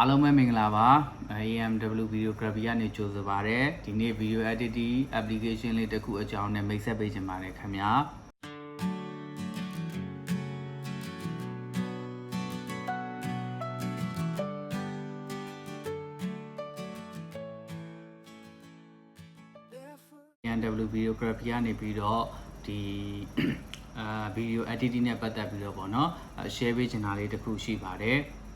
အားလုံးပဲမင်္ဂလာပါ AMW Videography ကနေကြိုဆိုပါရစေဒီနေ့ Video Editing Application လေးတစ်ခုအကြောင်းနဲ့မိတ်ဆက်ပေးချင်ပါတယ်ခင်ဗျာ။ AMW Videography ကနေပြီးတော့ဒီအာ video editing နဲ့ပတ်သက်ပြီးတော့ပေါ့နော်အဲ share ပေးချင်တာလေးတစ်ခုရှိပါတယ်။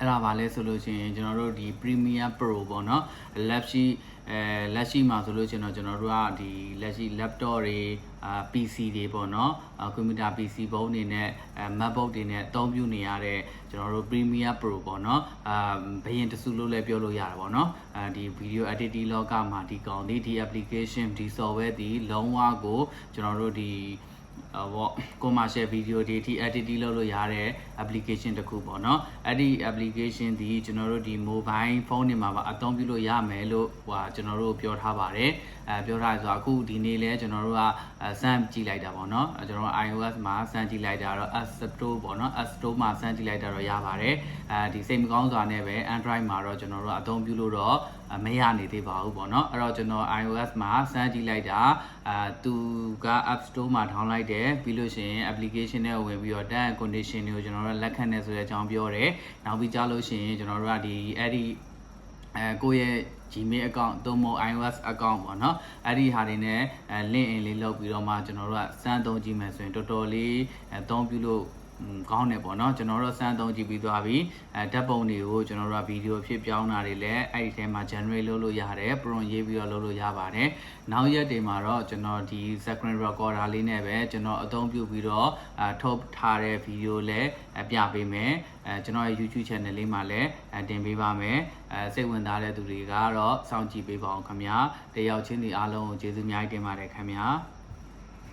အဲ့ဒါပါလဲဆိုလို့ရှိရင်ကျွန်တော်တို့ဒီ Premiere Pro ပေါ့နော်လက်ရှိအဲလက်ရှိမှာဆိုလို့ရှိရင်တော့ကျွန်တော်တို့ကဒီလက်ရှိ laptop တွေအာ PC တွေပေါ့နော်အာကွန်ပျူတာ PC ဘုံတွေနဲ့အဲ MacBook တွေနဲ့အသုံးပြုနေရတဲ့ကျွန်တော်တို့ Premiere Pro ပေါ့နော်အာဘယင်တစုလို့လည်းပြောလို့ရတာပေါ့နော်အာဒီ video editing လောကမှာဒီကောင်ဒီဒီ application ဒီ software ဒီလုံးဝကိုကျွန်တော်တို့ဒီ ဟောပေါ့ commercial video တွေဒီ editing လုပ်လို့ရတဲ့ application တစ်ခုပေါ့နော်အဲ့ဒီ application ဒီကျွန်တော်တို့ဒီ mobile phone တွေမှာပါအသုံးပြုလို့ရမယ်လို့ဟိုကျွန်တော်တို့ပြောထားပါတယ်အဲပြောထားရဆိုအခုဒီနေ့လဲကျွန်တော်တို့ကစမ်းကြည့်လိုက်တာပေါ့နော်အဲကျွန်တော်တို့ iOS မှာစမ်းကြည့်လိုက်တာတော့ App Store ပေါ့နော် App Store မှာစမ်းကြည့်လိုက်တာတော့ရပါတယ်အဲဒီစိတ်မကောင်းစွာနဲ့ပဲ Android မှာတော့ကျွန်တော်တို့အသုံးပြုလို့တော့မရနေသေးပါဘူးပေါ့နော်အဲ့တော့ကျွန်တော် iOS မှာစမ်းကြည့်လိုက်တာအာသူက App Store မှာ download လိုက်တယ်ပြီးလို့ရှိရင် application နဲ့ဝင်ပြီးတော့ term and condition တွေကိုကျွန်တော်တို့လက်ခံနေဆိုတဲ့အကြောင်းပြောတယ်နောက်ပြီးကြားလို့ရှိရင်ကျွန်တော်တို့ကဒီအဲ့ဒီအဲကိုယ့်ရဲ့ Gmail account သို့မဟုတ် iOS account ပေါ့နော်အဲ့ဒီဟာတွေနဲ့အဲ link in လေးလုပ်ပြီးတော့မှကျွန်တော်တို့ကစမ်းသုံးကြည့်မယ်ဆိုရင်တော်တော်လေးအဲသုံးပြုလို့อืม ကောင်းတယ်ပေါ့နော်ကျွန်တော်တို့စမ်းသုံးကြည့်ပြီးသွားပြီအဲဓာတ်ပုံတွေကိုကျွန်တော်တို့ကဗီဒီယိုဖြစ်ပြောင်းတာတွေလည်းအဲ့ဒီထဲမှာ generate လုပ်လို့ရတယ် prompt ရေးပြီးတော့လုပ်လို့ရပါတယ်နောက်ရက်တွေမှာတော့ကျွန်တော်ဒီ screen recorder လေးနဲ့ပဲကျွန်တော်အသုံးပြုပြီးတော့အထုတ်ထားတဲ့ဗီဒီယိုလည်းအပြပေးမယ်အဲကျွန်တော်ရဲ့ YouTube channel လေးမှာလည်းအတင်ပေးပါမယ်အဲစိတ်ဝင်စားတဲ့သူတွေကတော့စောင့်ကြည့်ပေးပါအောင်ခင်ဗျာတယောက်ချင်းဒီအားလုံးကိုကျေးဇူးအများကြီးတင်ပါတယ်ခင်ဗျာ